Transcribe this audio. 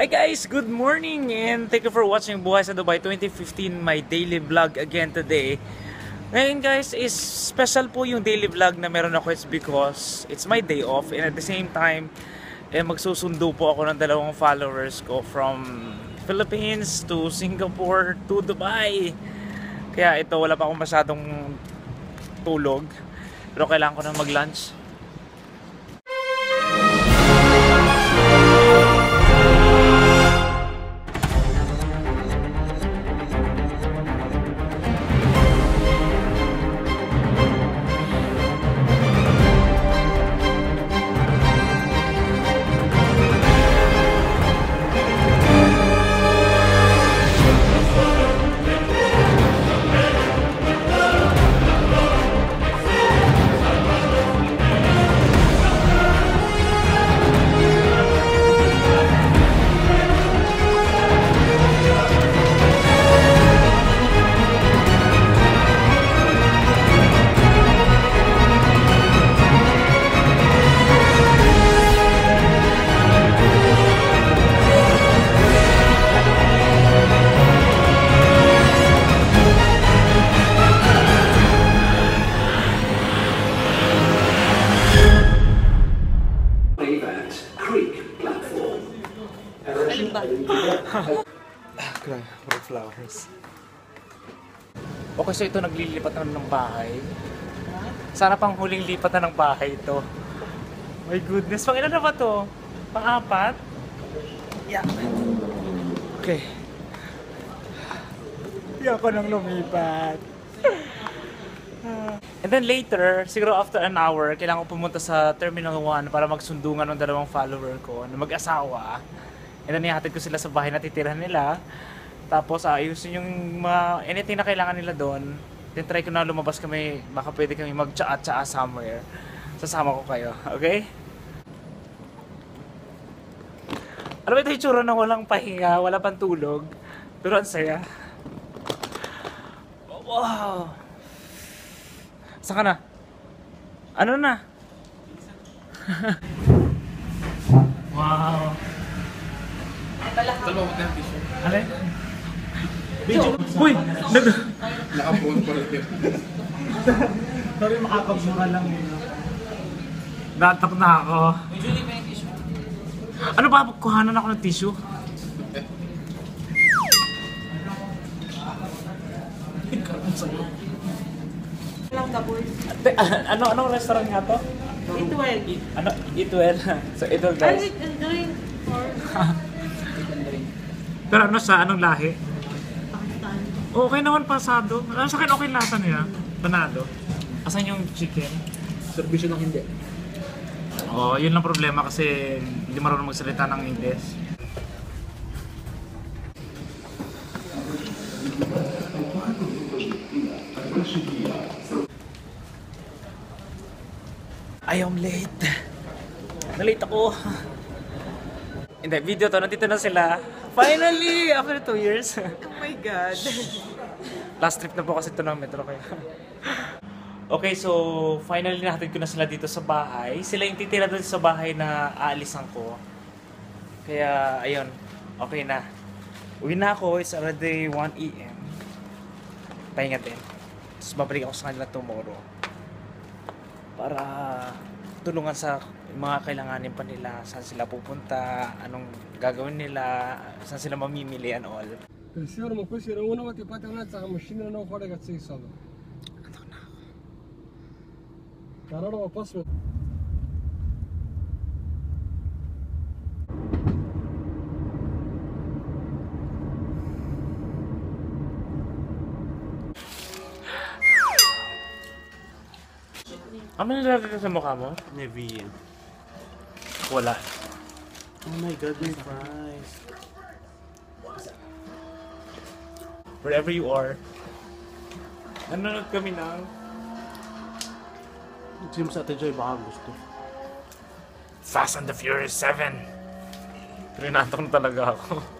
Hi guys, good morning and thank you for watching Buhay sa Dubai 2015, my daily vlog again today. Ngayon guys is special po yung daily vlog na meron ako it's because it's my day off and at the same time eh, magsusundo po ako ng dalawang followers ko from Philippines to Singapore to Dubai. Kaya ito wala pa akong masyadong tulog pero kailangan ko na mag-lunch. Grabe, for flowers. Okay, so ito naglilipat na ng bahay. Sana pang huling lipat na ng bahay ito. My goodness, pang ilan na ba to? Pang-apat? Yeah. Okay. Hindi ako nang lumipat. And then later, siguro after an hour, kailangan ko pumunta sa Terminal 1 para magsundungan ng dalawang follower ko na mag-asawa. And then ihatid ko sila sa bahay na titirahan nila. Tapos ayusin yung mga anything na kailangan nila doon. Then try ko na lumabas kami, baka pwede kami mag-tsaa-tsaa somewhere. Sasama ko kayo, okay? Ano ba ito yung tsura na walang pahinga, wala pang tulog? Pero ang saya. Wow! Saan ka na? Ano na? Dalawa mo ng tissue. Alin? Video. Uy! Nag... Naka-phone pa rin yun. Sorry, makakabura lang yun. Natak na ako. Ano ba? Kuhanan ako ng tissue. Ate, ano anong restaurant nga to? Ito eh. Ano? Itwell. so Ay, guys. drink for Pero ano sa anong lahi? Okay naman pasado. Ano sa akin okay lasa niya? Panado. Asan yung chicken? Servisyo lang hindi. Oo, oh, yun lang problema kasi hindi marunong magsalita ng English. I am late. Na-late ako. Hindi, video to. Nandito na sila. Finally! After two years. Oh my God. Last trip na po kasi ito ng metro kaya. okay, so finally natin ko na sila dito sa bahay. Sila yung titira doon sa bahay na aalisan ko. Kaya, ayun. Okay na. Uwi na ako. It's already 1 a.m. Pahinga din. Tapos babalik ako sa kanila tomorrow. Para tulungan sa mga kailanganin pa nila. Saan sila pupunta. Anong gagawin nila. Saan sila mamimili and all. Pensiero, ma questi erano una volta fate una zama, scendere non fare cazzo di soldo. Allora ma posso Ano nilalagay ka sa mukha mo? Navy. Wala. Oh my god, may fries. Wherever you are. Nanonood kami ng Sino sa Ate Joy baka gusto. Fast and the Furious 7. Pero inaantok na talaga ako.